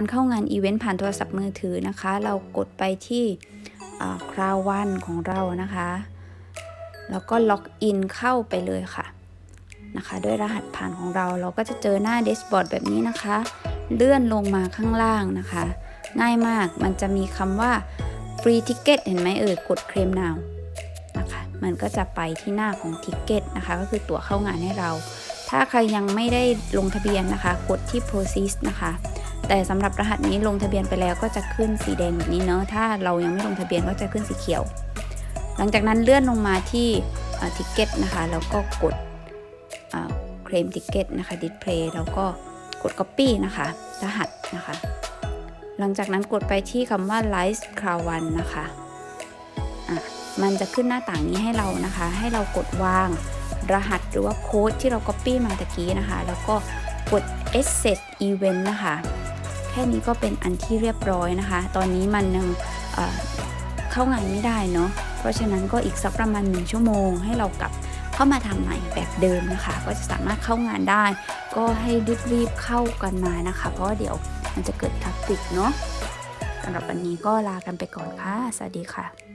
การเข้างานอีเวนต์ผ่านโทรศัพท์มือถือนะคะ เรากดไปที่คราววันของเรานะคะ แล้วก็ล็อกอินเข้าไปเลยค่ะนะคะ ด้วยรหัสผ่านของเราเราก็จะเจอหน้าเดสบอร์ดแบบนี้นะคะ เลื่อนลงมาข้างล่างนะคะ ง่ายมากมันจะมีคำว่า free ticket เห็นไหมเอ่ยกดเคลม now นะคะ มันก็จะไปที่หน้าของ ticket นะคะ ก็คือตั๋วเข้างานให้เรา ถ้าใครยังไม่ได้ลงทะเบียนนะคะ กดที่ proceed นะคะ แต่สำหรับรหัสนี้ลงทะเบียนไปแล้วก็จะขึ้นสีแดงแบบนี้เนาะถ้าเรายังไม่ลงทะเบียนก็จะขึ้นสีเขียว หลังจากนั้นเลื่อนลงมาที่ทิกเก็ตนะคะแล้วก็กดเคลมติกเก็ตนะคะ display แล้วก็กด copy นะคะ รหัสนะคะ หลังจากนั้นกดไปที่คำว่า Live c r o w One นะคะอะมันจะขึ้นหน้าต่างนี้ให้เรานะคะ ให้เรากดวางรหัสหรือว่าโค้ดที่เรา Copy มาตะกี้นะคะ แล้วก็กด Access Event นะคะ แค่นี้ก็เป็นอันที่เรียบร้อยนะคะ ตอนนี้มันยังเเข้างานไม่ได้เนาะเพราะฉะนั้นก็อีกสักประมาณหนึ่งชั่วโมง ให้เรากลับเข้ามาทำใหม่แบบเดิมนะคะ ก็จะสามารถเข้างานได้ ก็ให้รีบๆเข้ากันมานะคะ เพราะว่าเดี๋ยวมันจะเกิดทับติดเนาะสำหรับวันนี้ก็ลากันไปก่อนค่ะ สวัสดีค่ะ